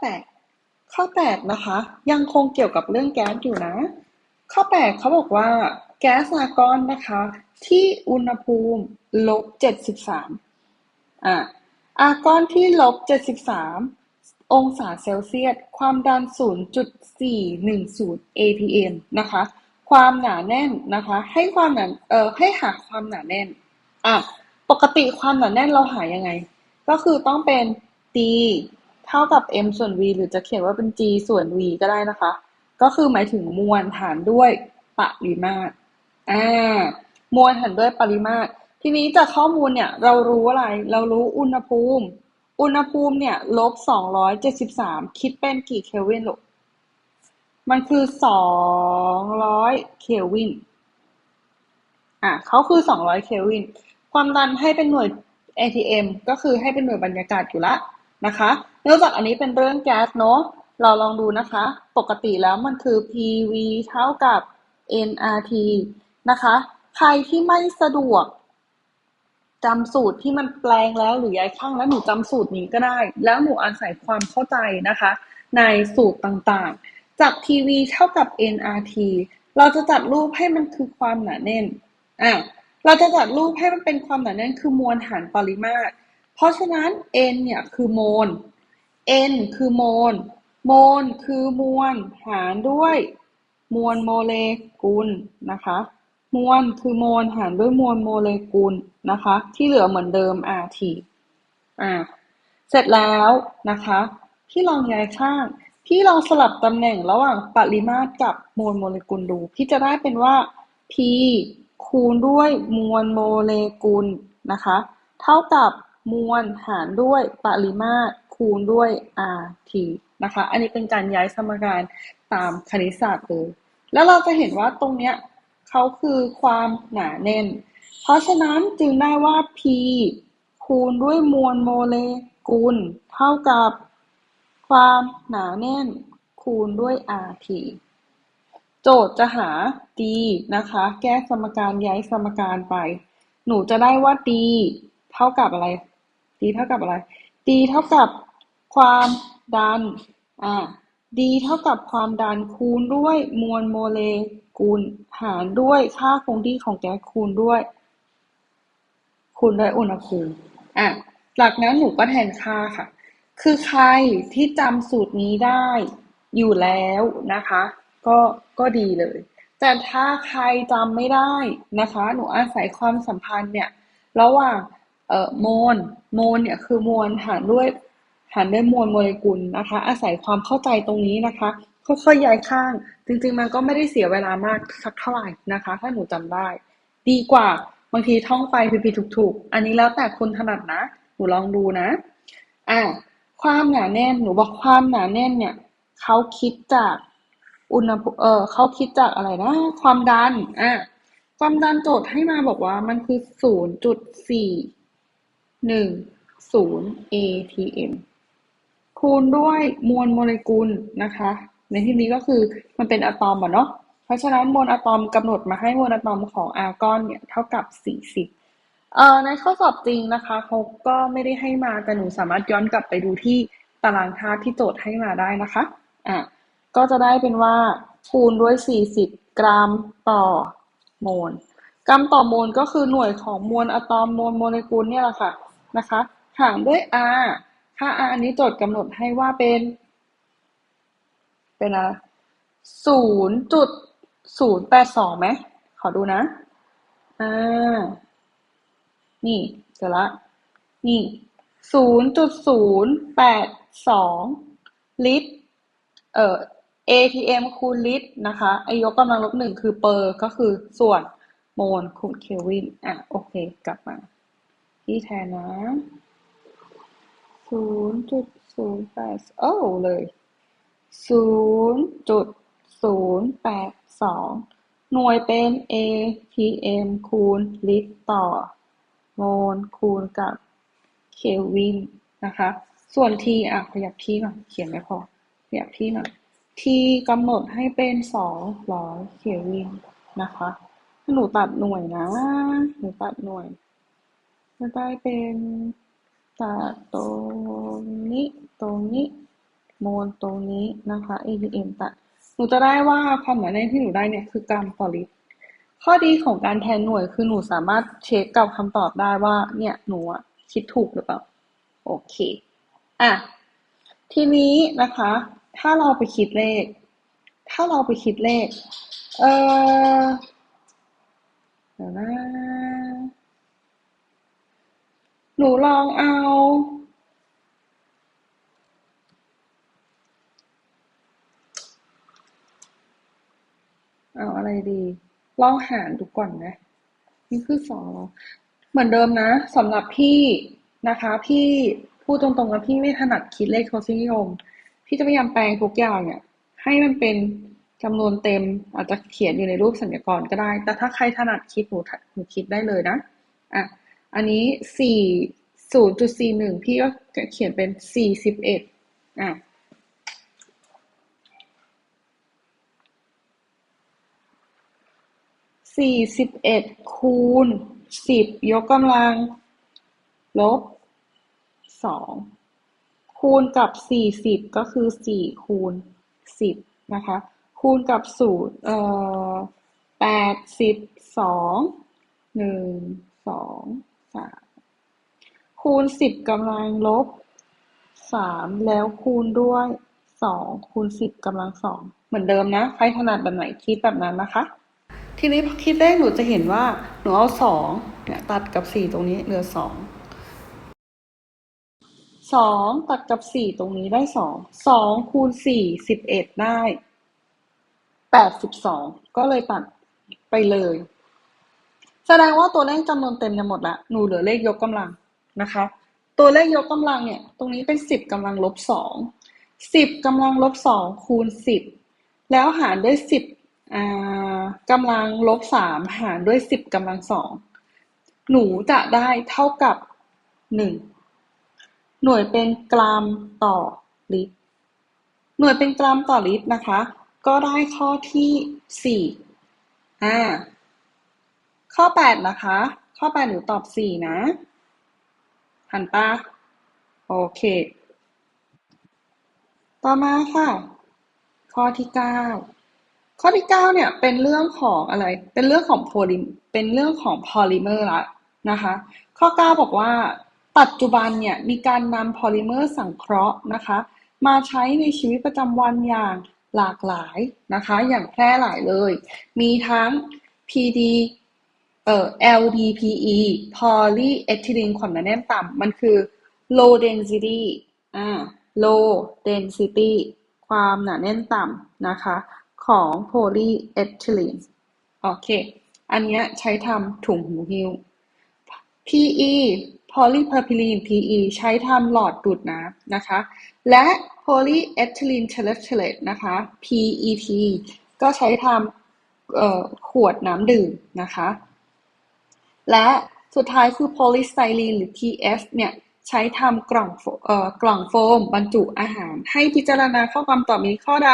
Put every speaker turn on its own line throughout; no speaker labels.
แปดข้อแปดนะคะ ยังคงเกี่ยวกับเรื่องแก๊สอยู่นะ ข้อแปดเขาบอกว่า แก๊สอากอนนะคะ ที่อุณหภูมิลบเจ็ดสิบสามอ่าอากอนที่ลบเจ็ดสิบสามองศาเซลเซียส ความดัน 0.410 atm นะคะ ความหนาแน่นนะคะ ให้ความหนา เอ่อ ให้หาความหนาแน่น อะ ปกติความหนาแน่นเราหายังไง ก็คือต้องเป็น d เท่ากับ m ส่วน v หรือจะเขียนว่าเป็น g ส่วน v ก็ได้นะคะ ก็คือหมายถึงมวลหารด้วยปริมาตรอ่ามวลหารด้วยปริมาตร ทีนี้จากข้อมูลเนี่ยเรารู้อะไร เรารู้อุณหภูมิ อุณหภูมิเนี่ยลบสองร้อยเจ็ดสิบสามคิดเป็นกี่เคลวินลูกมันคือสองร้อยเคลวิน อะเขาคือสองร้อยเคลวิน ความดันให้เป็นหน่วย ATM ก็คือให้เป็นหน่วยบรรยากาศอยู่ละนะคะ เนื่องจากอันนี้เป็นเรื่องแก๊สเนาะเราลองดูนะคะ ปกติแล้วมันคือ PV เท่ากับ nRT นะคะ ใครที่ไม่สะดวกจำสูตรที่มันแปลงแล้วหรือย้ายข้างแล้วหนูจำสูตรนี้ก็ได้ แล้วหนูอาศัยความเข้าใจนะคะ ในสูตรต่างๆ จาก PV เท่ากับ nRT เราจะจัดรูปให้มันคือความหนาแน่นอะเราจะจัดรูปให้มันเป็นความหนาแน่นคือมวลหารปริมาตร เพราะฉะนั้น n เนี่ยคือโมล n คือโมล โมลคือมวล หารด้วย มวลโมเลกุลนะคะ มวลคือโมลหารด้วยมวลโมเลกุลนะคะ ที่เหลือเหมือนเดิม RT อ่า เสร็จแล้วนะคะ พี่ลองย้ายข้างพี่ลองสลับตำแหน่งระหว่างปริมาตรกับมวลโมเลกุลดู พี่จะได้เป็นว่า P คูณด้วยมวลโมเลกุลนะคะ เท่ากับมวลหารด้วยปริมาตร คูณด้วย RT นะคะ อันนี้เป็นการย้ายสมการตามคณิตศาสตร์เลย แล้วเราจะเห็นว่าตรงเนี้ยเขาคือความหนาแน่น เพราะฉะนั้นจึงได้ว่า P คูณด้วยมวลโมเลกุลเท่ากับความหนาแน่นคูณด้วย RT โจทย์จะหา d นะคะ แก้สมการย้ายสมการไป หนูจะได้ว่า d เท่ากับอะไร d เท่ากับอะไร d เท่ากับ ความดันอ่า d เท่ากับความดันคูณด้วยมวลโมเลกุลหารด้วยค่าคงที่ของแก๊สคูณด้วย คูณด้วยอุณหภูมิอะจากนั้นหนูก็แทนค่าค่ะ คือใครที่จำสูตรนี้ได้อยู่แล้วนะคะ ก็ก็ดีเลย แต่ถ้าใครจำไม่ได้นะคะ หนูอาศัยความสัมพันธ์เนี่ย ระหว่างเอ่อโมลโมลเนี่ยคือมวลหารด้วย หารด้วยมวลโมเลกุลนะคะ อาศัยความเข้าใจตรงนี้นะคะค่อยๆย้ายข้าง จริง ๆ มันก็ไม่ได้เสียเวลามากสักเท่าไหร่นะคะ ถ้าหนูจำได้ ดีกว่าบางทีท่องไปผิดๆถูกๆ อันนี้แล้วแต่คุณถนัดนะ หนูลองดูนะอ่าความหนาแน่นหนูบอกความหนาแน่นเนี่ยเขาคิดจากอุณหภูมิเออเขาคิดจากอะไรนะ ความดันอะความดันโจทย์ให้มาบอกว่ามันคือศูนย์จุดสี่หนึ่งศูนย์ atm คูณด้วยมวลโมเลกุลนะคะ ในที่นี้ก็คือมันเป็นอะตอมอะเนาะเพราะฉะนั้นมวลอะตอมกำหนดมาให้มวลอะตอมของอาร์กอนเนี่ยเท่ากับสี่สิบเอ่อในข้อสอบจริงนะคะเขาก็ไม่ได้ให้มาแต่หนูสามารถย้อนกลับไปดูที่ตารางธาตุที่โจทย์ให้มาได้นะคะอะก็จะได้เป็นว่าคูณด้วย 40 กรัมต่อโมลกรัมต่อโมลก็คือหน่วยของมวลอะตอมมวลโมเลกุลเนี่ยแหละค่ะนะคะหารด้วย R ค่า R อันนี้โจทย์กำหนดให้ว่าเป็น เป็นอะไรศูนย์จุดศูนย์แปดสองไหม ขอดูนะ อ่า นี่เจอละ นี่ศูนย์จุดศูนย์แปดสองลิตร เอ่อ atm คูณลิตรนะคะไอยกกำลังลบหนึ่งคือเปอร์ก็คือส่วนโมลคูณเคลวิน อะ โอเค กลับมา ที่แทนนะ ศูนย์จุดศูนย์แปดโอ้เลยศูนย์จุดศูนย์แปดสองหน่วยเป็น atm คูณลิตรต่อโมลคูณกับเคลวินนะคะ ส่วน t อะขยับที่หน่อยเขียนไม่พอขยับที่หน่อย t กำหนดให้เป็นสองร้อยเคลวินนะคะหนูตัดหน่วยนะ หนูตัดหน่วย จะได้เป็น ตัดตรงนี้ตรงนี้โมลตรงนี้นะคะ atm ตัดหนูจะได้ว่าความหนาแน่นที่หนูได้เนี่ยคือกรัมต่อลิตข้อดีของการแทนหน่วยคือหนูสามารถเช็คกับคำตอบได้ว่า เนี่ยหนูอะคิดถูกหรือเปล่า โอเค อะ ทีนี้นะคะ ถ้าเราไปคิดเลข ถ้าเราไปคิดเลข เออเดี๋ยวนะ หนูลองเอาเอาอะไรดี ลองหารดูก่อนนะ นี่คือสองเหมือนเดิมนะสำหรับพี่นะคะ พี่พูดตรงๆว่าพี่ไม่ถนัดคิดเลขทศนิยม พี่จะพยายามแปลงทุกอย่างเนี่ย ให้มันเป็นจำนวนเต็ม อาจจะเขียนอยู่ในรูปสัญญากรก็ได้ แต่ถ้าใครถนัดคิดหนูหนูคิดได้เลยนะอะ อันนี้สี่ศูนย์จุดสี่หนึ่งพี่ก็เขียนเป็นสี่สิบเอ็ดอะสี่สิบเอ็ดคูณสิบยกกำลัง ลบสองคูณกับสี่สิบก็คือสี่คูณสิบนะคะ คูณกับศูนย์เอ่อแปดสิบสองหนึ่งสอง สามคูณสิบกำลังลบสามแล้วคูณด้วยสองคูณสิบกำลังสองเหมือนเดิมนะ ใครถนัดแบบไหนคิดแบบนั้นนะคะ ทีนี้คิดเลขหนูจะเห็นว่าหนูเอาสองเนี่ยตัดกับสี่ตรงนี้เหลือสองสองตัดกับสี่ตรงนี้ได้สองสองคูณสี่สิบเอ็ดได้แปดสิบสองก็เลยตัดไปเลย แสดงว่าตัวเลขจำนวนเต็มจะหมดละหนูเหลือเลขยกกำลังนะคะ ตัวเลขยกกำลังเนี่ย ตรงนี้เป็นสิบกำลังลบสองสิบกำลังลบสองคูณสิบแล้วหารด้วยสิบกำลังลบสามหารด้วยสิบกำลังสองหนูจะได้เท่ากับหนึ่งหน่วยเป็นกรัมต่อลิตร หน่วยเป็นกรัมต่อลิตรนะคะ ก็ได้ข้อที่สี่อ่า ข้อแปดนะคะ ข้อแปดหนูตอบสี่นะหันปะโอเค ต่อมาค่ะ ข้อที่เก้าข้อที่เก้าเนี่ยเป็นเรื่องของอะไร เป็นเรื่องของโพลิเป็นเรื่องของพอลิเมอร์ละนะคะ ข้อเก้าบอกว่าปัจจุบันเนี่ยมีการนำพอลิเมอร์สังเคราะห์นะคะ มาใช้ในชีวิตประจำวันอย่างหลากหลายนะคะ อย่างแพร่หลายเลย มีทั้ง PD อ่อ LDPE polyethylene ความหนาแน่นต่ำมันคือ low density อ่า low density ความหนาแน่นต่ำนะคะ ของ polyethylene โอเค อันนี้ใช้ทำถุงหูหิ้ว PE polypropylene PE ใช้ทำหลอดดูดน้ำนะคะ และ polyethylene terephthalate นะคะ PET ก็ใช้ทำขวดน้ำดื่มนะคะ และสุดท้ายคือ polystyrene หรือ PF เนี่ยใช้ทำกล่องกล่องโฟม บรรจุอาหาร ให้พิจารณาข้อความต่อบนี้ข้อใด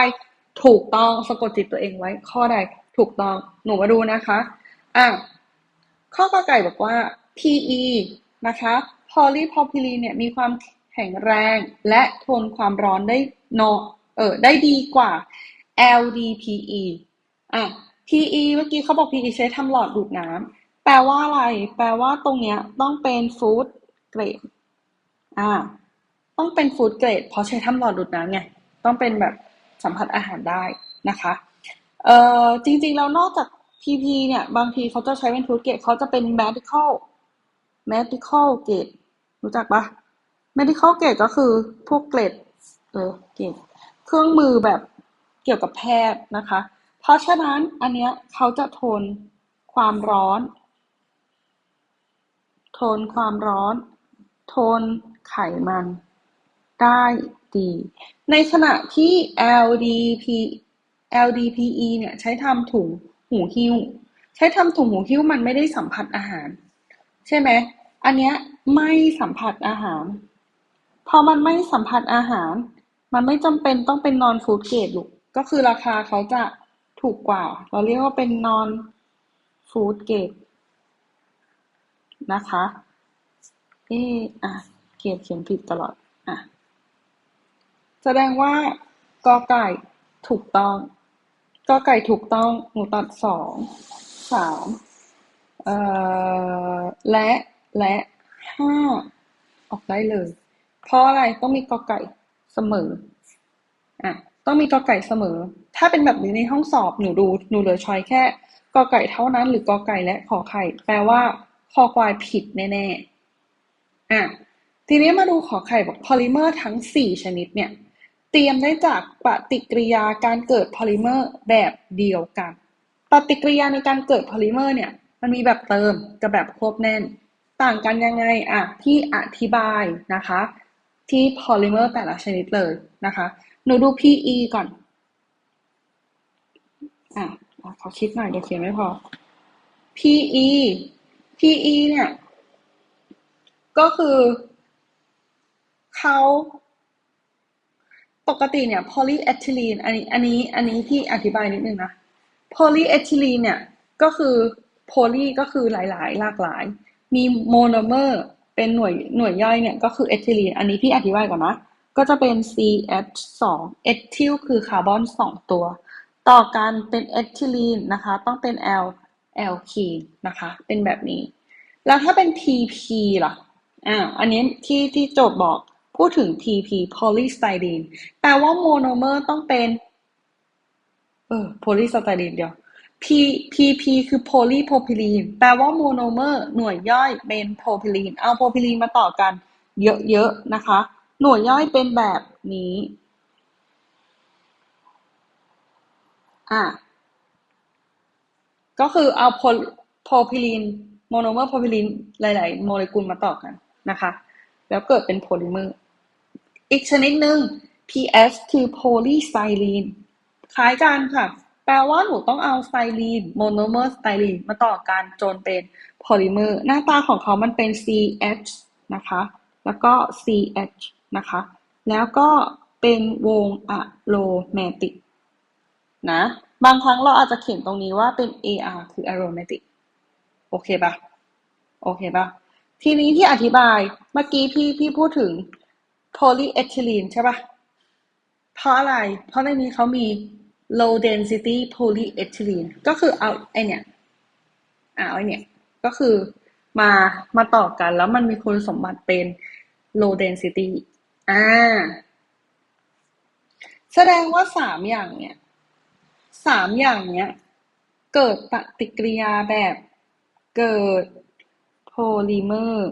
ถูกต้องสะกดจิตตัวเองไว้ ข้อใดถูกต้อง หนูมาดูนะคะอะข้อกอไก่บอกว่า PE นะคะ polypropylene เนี่ยมีความแข็งแรงและทนความร้อนได้นอเออได้ดีกว่า LDPE อะ PE เมื่อกี้เขาบอก PE ใช้ทำหลอดดูดน้ำ แปลว่าอะไร แปลว่าตรงเนี้ยต้องเป็นฟู้ดเกรด อ่า ต้องเป็นฟู้ดเกรดเพราะใช้ทำหลอดดูดน้ำไง ต้องเป็นแบบสัมผัสอาหารได้นะคะ เอ่อ จริงๆ แล้วนอกจาก PP เนี่ย บางทีเขาจะใช้เป็นฟู้ดเกรดเขาจะเป็น medical medical เกรดรู้จักปะ medical เกรดก็คือพวกเกรด เออ เกรด เครื่องมือแบบเกี่ยวกับแพทย์นะคะ เพราะฉะนั้นอันเนี้ยเขาจะทนความร้อน ทนความร้อนทนไขมัน ได้ดี ในขณะที่ LDP LDPE เนี่ยใช้ทำถุงหูหิ้ว ใช้ทำถุงหูหิ้วมันไม่ได้สัมผัสอาหาร ใช่ไหม อันเนี้ยไม่สัมผัสอาหาร พอมันไม่สัมผัสอาหาร มันไม่จำเป็นต้องเป็นนอนฟู้ดเกรดลูก ก็คือราคาเขาจะถูกกว่า เราเรียกว่าเป็นนอนฟู้ดเกรด นะคะ เอออะเกรดเขียนผิดตลอด อะ แสดงว่ากอไก่ถูกต้อง กอไก่ถูกต้องหนูตัดสองสามเอ่อ และและห้าออกได้เลย เพราะอะไรต้องมีกอไก่เสมอ อะ ต้องมีกอไก่เสมอ ถ้าเป็นแบบนี้ในห้องสอบหนูดูหนูเหลือช้อยแค่กอไก่เท่านั้น หรือกอไก่และขอไข่ แปลว่า คอควายผิดแน่ๆอะทีนี้มาดูขอไข่บอกพอลิเมอร์ทั้ง 4 ชนิดเนี่ย เตรียมได้จากปฏิกิริยาการเกิดพอลิเมอร์แบบเดียวกัน ปฏิกิริยาในการเกิดพอลิเมอร์เนี่ย มันมีแบบเติมกับแบบควบแน่น ต่างกันยังไงอะที่อธิบายนะคะ ที่พอลิเมอร์แต่ละชนิดเลยนะคะ หนูดู PE ก่อน อะขอคิดหน่อยเดี๋ยวเขียนไม่พอ PE PE เนี่ย ก็คือเขาปกติเนี่ย polyethylene อันนี้อันนี้อันนี้ที่อธิบายนิดนึงนะ polyethylene เนี่ย ก็คือ poly ก็คือหลาย ๆ หลากหลาย มีโมโนเมอร์เป็นหน่วยหน่วยย่อยเนี่ย ก็คือเอทิลีนอันนี้พี่อธิบายก่อนนะ ก็จะเป็น CH2 เอทิลคือคาร์บอนสองตัว ต่อกันเป็นเอทิลีนนะคะ ต้องเป็น L แอลคีนะคะ เป็นแบบนี้ แล้วถ้าเป็น PP ล่ะอ่าอันนี้ที่ที่โจทย์บอกพูดถึง PP polystyrene แปลว่าโมโนเมอร์ต้องเป็น เออ polystyrene เดียว P PP คือ polypropylene แปลว่าโมโนเมอร์หน่วยย่อยเป็นโพรพิลีน เอาโพรพิลีนมาต่อกันเยอะๆนะคะ หน่วยย่อยเป็นแบบนี้ อะ ก็คือเอาโพรพิลีนโมโนเมอร์โพพิลีนหลาย ๆ โมเลกุลมาต่อกันนะคะ แล้วเกิดเป็นโพลิเมอร์ อีกชนิดหนึ่ง PS คือ polystyrene คล้ายกันค่ะ แปลว่าหนูต้องเอาไซลีนโมโนเมอร์สไตรีนมาต่อกันจนเป็นโพลิเมอร์ หน้าตาของเขามันเป็น CH นะคะ แล้วก็ CH นะคะ แล้วก็เป็นวงอะโรแมติกนะ บางครั้งเราอาจจะเขียนตรงนี้ว่าเป็น AR คือ aromatic โอเคปะโอเคปะทีนี้ที่อธิบายเมื่อกี้พี่พี่พูดถึง polyethylene ใช่ปะเพราะอะไร เพราะในนี้เขามี low density polyethylene ก็คือเอาไอเนี่ยเอาไอเนี่ย ก็คือมามาต่อกันแล้วมันมีคุณสมบัติเป็น low density อ่า แสดงว่าสามอย่างเนี่ย สามอย่างเนี้ย เกิดปฏิกิริยาแบบเกิดโพลิเมอร์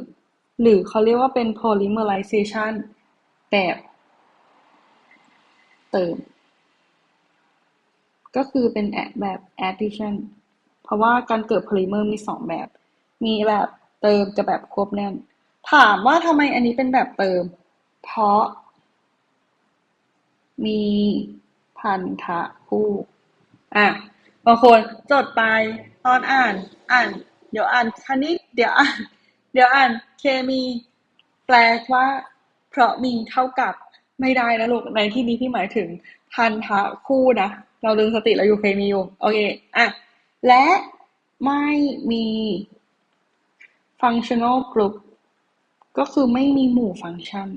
หรือเขาเรียกว่าเป็น polymerization แบบเติม ก็คือเป็นแบบ addition เพราะว่าการเกิดโพลิเมอร์มีสองแบบ มีแบบเติมกับแบบควบแน่น ถามว่าทำไมอันนี้เป็นแบบเติม เพราะ มีพันธะคู่ อะบางคนจดไปตอนอ่านอ่าน เดี๋ยวอ่านคณิตเดี๋ยวอ่านเดี๋ยวอ่านเคมี แปลว่าเพราะมีเท่ากับไม่ได้นะลูกในที่นี้ที่หมายถึงพันธะคู่นะ เราดึงสติเราอยู่เคมีอยู่โอเคอะและไม่มี functional group ก็คือไม่มีหมู่ฟังก์ชัน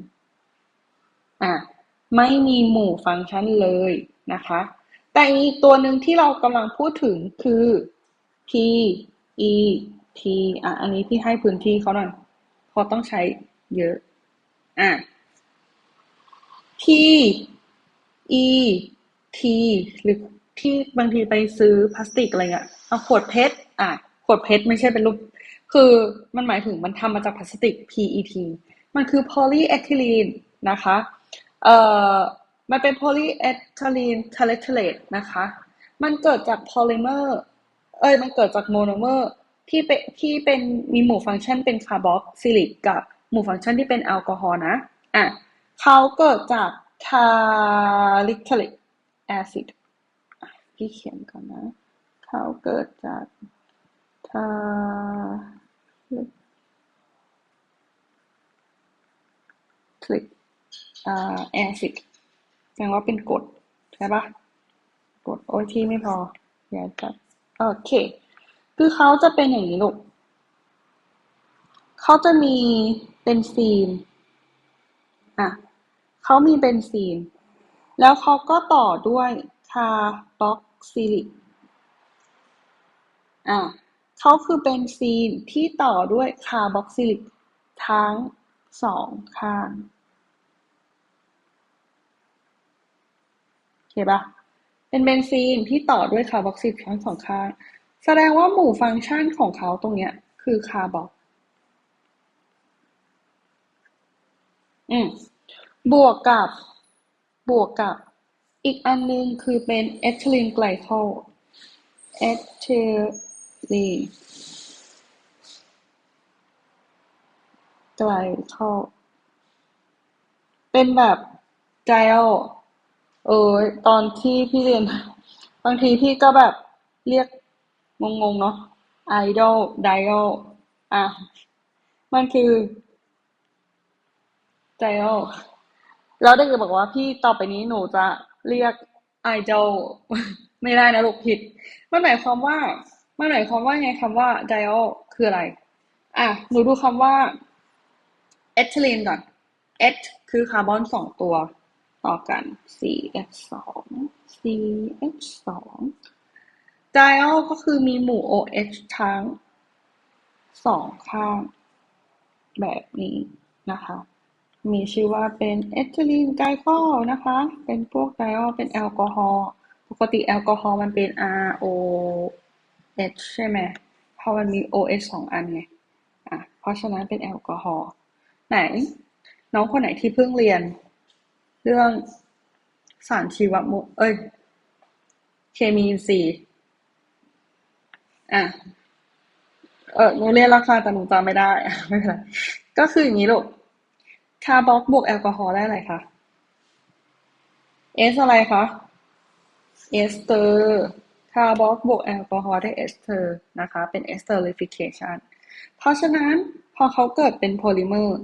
อะ ไม่มีหมู่ฟังก์ชันเลยนะคะ แต่อีกตัวหนึ่งที่เรากำลังพูดถึงคือ P E T อะ อันนี้ที่ให้พื้นที่เขาหน่อยเพราะต้องใช้เยอะ อะ P E T หรือที่บางทีไปซื้อพลาสติกอะไรเงี้ยเอาขวดเพชร อะ ขวดเพชรไม่ใช่เป็นรูป คือมันหมายถึงมันทำมาจากพลาสติก PET มันคือ polyethylene นะคะ เอ่อ มันเป็น polyethylene terephthalate นะคะ มันเกิดจากโพลิเมอร์ เอ้ย มันเกิดจากโมโนเมอร์ที่เป็นที่เป็นมีหมู่ฟังก์ชันเป็นคาร์บอกซิลิกกับหมู่ฟังก์ชันที่เป็นแอลกอฮอล์นะ อะเขาเกิดจากคาลิกลิกแอซิดพี่เขียนก่อนนะ เขาเกิดจากคาคลิกแอซิด แสดงว่าเป็นกรดใช่ปะกรดโอ้ยที่ไม่พออย่าจัดโอเค คือเขาจะเป็นอย่างนี้ลูกเขาจะมีเบนซีนอะเขามีเบนซีน แล้วเขาก็ต่อด้วยคาร์บอกซิลิกอะเขาคือเบนซีนที่ต่อด้วยคาร์บอกซิลิกทั้งสองข้างโอเคปะเป็นเบนซีนที่ต่อด้วยคาร์บอกซิลทั้งสองข้าง แสดงว่าหมู่ฟังก์ชันของเขาตรงเนี้ย คือคาร์บอกอืมบวกกับบวกกับอีกอันนึงคือเป็นเอทิลีนไกลคอลเอทิลีนไกลคอลเป็นแบบไกล เออ ตอนที่พี่เรียน บางทีพี่ก็แบบเรียกงงๆเนาะไอดอลไดอลอะ มันคือไดอลแล้วเด็กบอกว่าพี่ต่อไปนี้หนูจะเรียกไอดอลไม่ได้นะลูกผิด มันหมายความว่า มันหมายความว่าไงคำว่าไดอลคืออะไร อะ หนูดูคำว่าเอทิลีนก่อนเอทคือคาร์บอนสองตัว ต่อกัน CH สอง CH สองไดอลก็คือมีหมู่ OH ทั้งสองข้างแบบนี้นะคะ มีชื่อว่าเป็นเอทิลีนไกลคอลนะคะ เป็นพวกไดอลเป็นแอลกอฮอล์ปกติแอลกอฮอล์มันเป็น ROH ใช่ไหมเพราะมันมี OH สองอันไงอะเพราะฉะนั้นเป็นแอลกอฮอล์ไหน น้องคนไหนที่เพิ่งเรียน เรื่องสารชีวมเอ้ย เคมีอินทรีย์อะ เออหนูเรียนราคาแต่หนูจำไม่ได้ไม่เป็นไรก็คืออย่างนี้ลูกคาร์บอกบวกแอลกอฮอล์ได้อะไรคะเอสอะไรคะเอสเตอร์คาร์บอกบวกแอลกอฮอล์ได้เอสเตอร์นะคะ เป็นเอสเตอร์ลิฟิเคชันเพราะฉะนั้นพอเขาเกิดเป็นโพลิเมอร์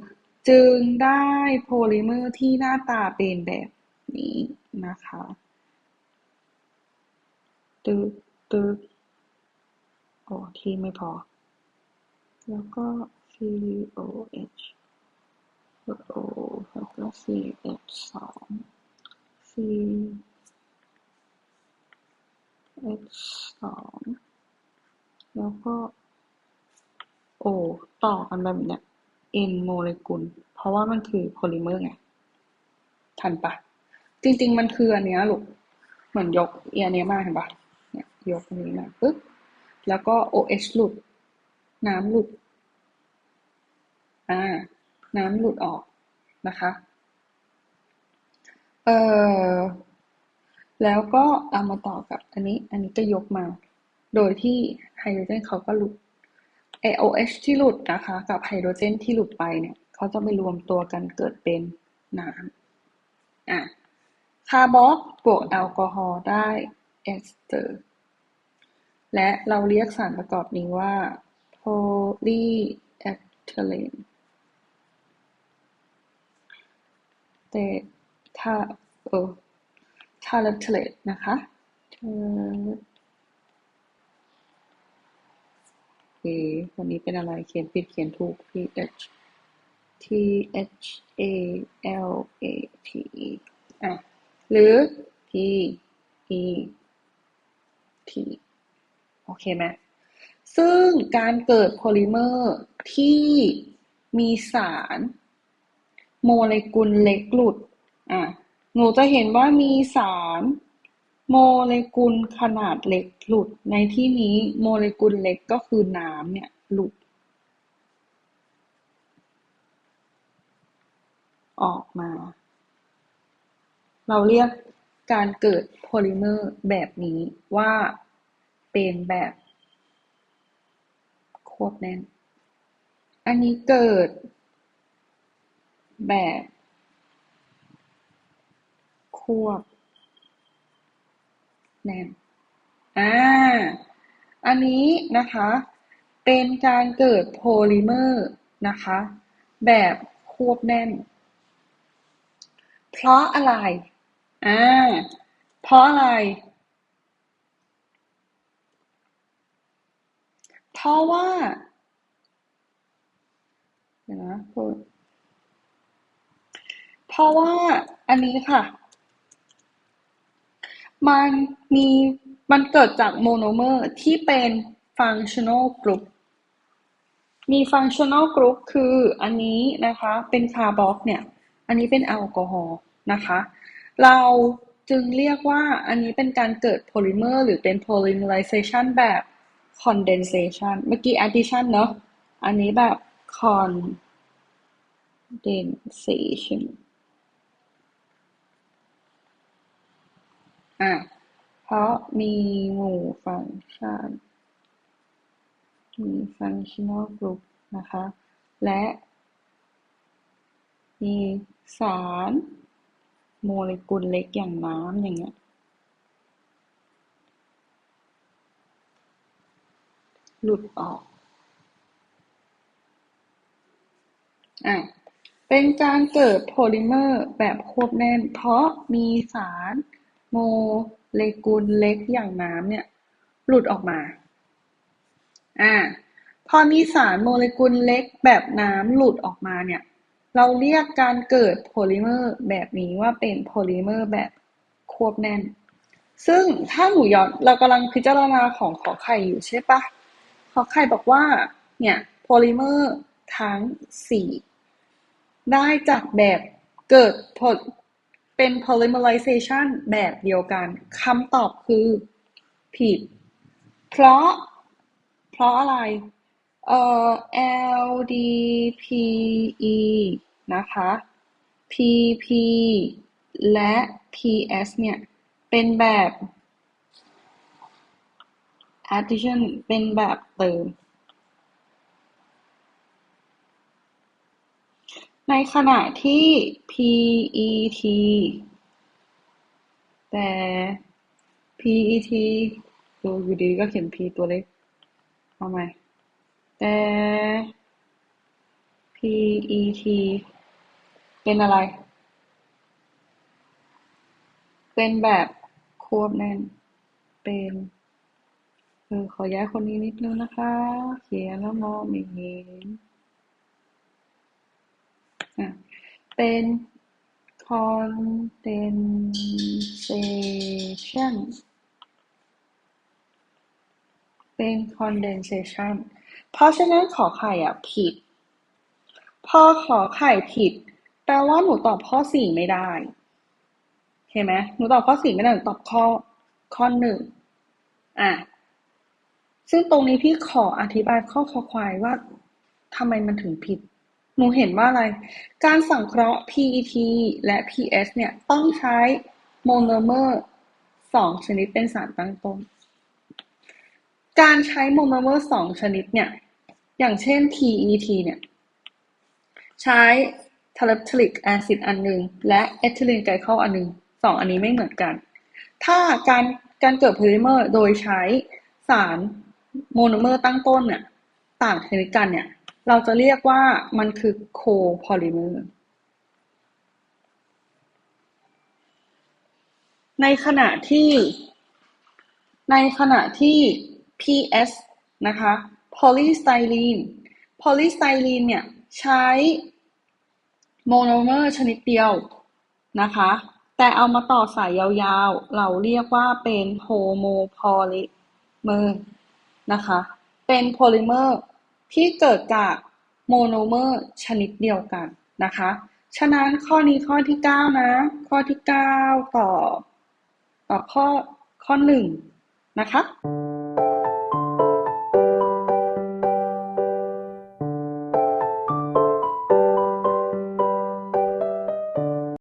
จึงได้โพลิเมอร์ที่หน้าตาเป็นแบบนี้นะคะตึกตึกโอ้ที่ไม่พอ แล้วก็ COH แล้วก็ CH สอง CH สองแล้วก็ O ต่อกันแบบเนี้ย N โมเลกุล เพราะว่ามันคือโพลิเมอร์ไง ทันปะ จริง ๆ มันคืออันเนี้ยลูก เหมือนยกเอียเนี้ยมาเห็นปะเนี่ยยกอันนี้มาปึ๊บ แล้วก็ OH หลุด น้ำหลุด อ่า น้ำหลุดออกนะคะ เออแล้วก็เอามาต่อกับอันนี้ อันนี้ก็ยกมา โดยที่ไฮโดรเจนเขาก็หลุด AOH ที่หลุดนะคะ กับไฮโดรเจนที่หลุดไปเนี่ยเขาจะไปรวมตัวกันเกิดเป็นน้ำอะคาร์บอกบวกแอลกอฮอล์ได้เอสเตอร์ และเราเรียกสารประกอบนี้ว่าโพลีเอทิลีนแต่ถ้าเออทาร์เทเลตนะคะเอ วันนี้เป็นอะไรเขียนผิดเขียนถูก P H T H A L A T E อะหรือ P E T โอเคไหมซึ่งการเกิดโพลิเมอร์ที่มีสารโมเลกุลเล็กหลุด อะ หนูจะเห็นว่ามีสาร โมเลกุลขนาดเล็กหลุด ในที่นี้โมเลกุลเล็กก็คือน้ำเนี่ยหลุดออกมา เราเรียกการเกิดโพลิเมอร์แบบนี้ว่าเป็นแบบควบแน่น อันนี้เกิดแบบควบ แน่นอ่า อันนี้นะคะ เป็นการเกิดโพลิเมอร์นะคะ แบบควบแน่น เพราะอะไรอ่าเพราะอะไร เพราะว่าเดี๋ยวนะพูดเพราะว่าอันนี้ค่ะ มันมีมันเกิดจากโมโนเมอร์ที่เป็น functional group มี functional group คืออันนี้นะคะเป็นคาร์บอกเนี่ย อันนี้เป็นแอลกอฮอล์นะคะ เราจึงเรียกว่าอันนี้เป็นการเกิดโพลิเมอร์หรือเป็น polymerization แบบ condensation เมื่อกี้ addition เนอะอันนี้แบบ condensation อะ เพราะมีหมู่ฟังก์ชัน มี functional group นะคะ และ มีสารโมเลกุลเล็กอย่างน้ำอย่างเงี้ย หลุดออก อะเป็นการเกิดโพลิเมอร์แบบควบแน่น เพราะมีสาร โมเลกุลเล็กอย่างน้ำเนี่ย หลุดออกมา อ่า พอมีสารโมเลกุลเล็กแบบน้ำหลุดออกมาเนี่ย เราเรียกการเกิดโพลิเมอร์แบบนี้ว่าเป็นโพลิเมอร์แบบควบแน่น ซึ่งถ้าหนูย้อนเรากำลังพิจารณาของขอไข่อยู่ใช่ปะขอไข่บอกว่า เนี่ยโพลิเมอร์ทั้งสี่ได้จากแบบเกิด เป็น polymerization แบบเดียวกันคำตอบคือผิด เพราะ เพราะอะไร เอ่อ LDPE นะคะ PP และ PS เนี่ย เป็นแบบ addition เป็นแบบเติม ในขณะที่ PET แต่ PET ตัวอยู่ดีก็เขียน P ตัวเล็กทำไมแต่ PET เป็นอะไร เป็นแบบควบแน่น เป็นเออขอย้ายคนนี้นิดนึงนะคะ เขียนแล้วมองไม่เห็น เป็น condensation เป็น condensation เพราะฉะนั้นขอไข่อะผิด พอขอไข่ผิด แปลว่าหนูตอบข้อสี่ไม่ได้เห็นไหมหนูตอบข้อสี่ไม่ได้หนูตอบข้อข้อหนึ่งอะซึ่งตรงนี้พี่ขออธิบายข้อคอควายว่าทำไมมันถึงผิด หนูเห็นว่าอะไร การสังเคราะห์ PET และ PS เนี่ย ต้องใช้โมโนเมอร์สองชนิดเป็นสารตั้งต้น การใช้โมโนเมอร์สองชนิดเนี่ย อย่างเช่น TET เนี่ย ใช้ t a l a p t i c acid อันหนึ่งและ ethylene g l y c o อันหนึ่งสองอันนี้ไม่เหมือนกัน ถ้าการการเกิดโพลิเมอร์โดยใช้สารโมโนเมอร์ตั้งต้นเนี่ย ต่างชนิดกันเนี่ย เราจะเรียกว่ามันคือโคโพลิเมอร์ ในขณะที่ ในขณะที่ PS นะคะ polystyrene polystyrene เนี่ยใช้โมโนเมอร์ชนิดเดียวนะคะ แต่เอามาต่อสายยาวๆ เราเรียกว่าเป็นโฮโมโพลิเมอร์นะคะ เป็นโพลิเมอร์ ที่เกิดจากโมโนเมอร์ชนิดเดียวกันนะคะ ฉะนั้นข้อนี้ข้อที่ 9 นะ ข้อที่ 9 ต่อ ต่อข้อข้อ 1 นะคะ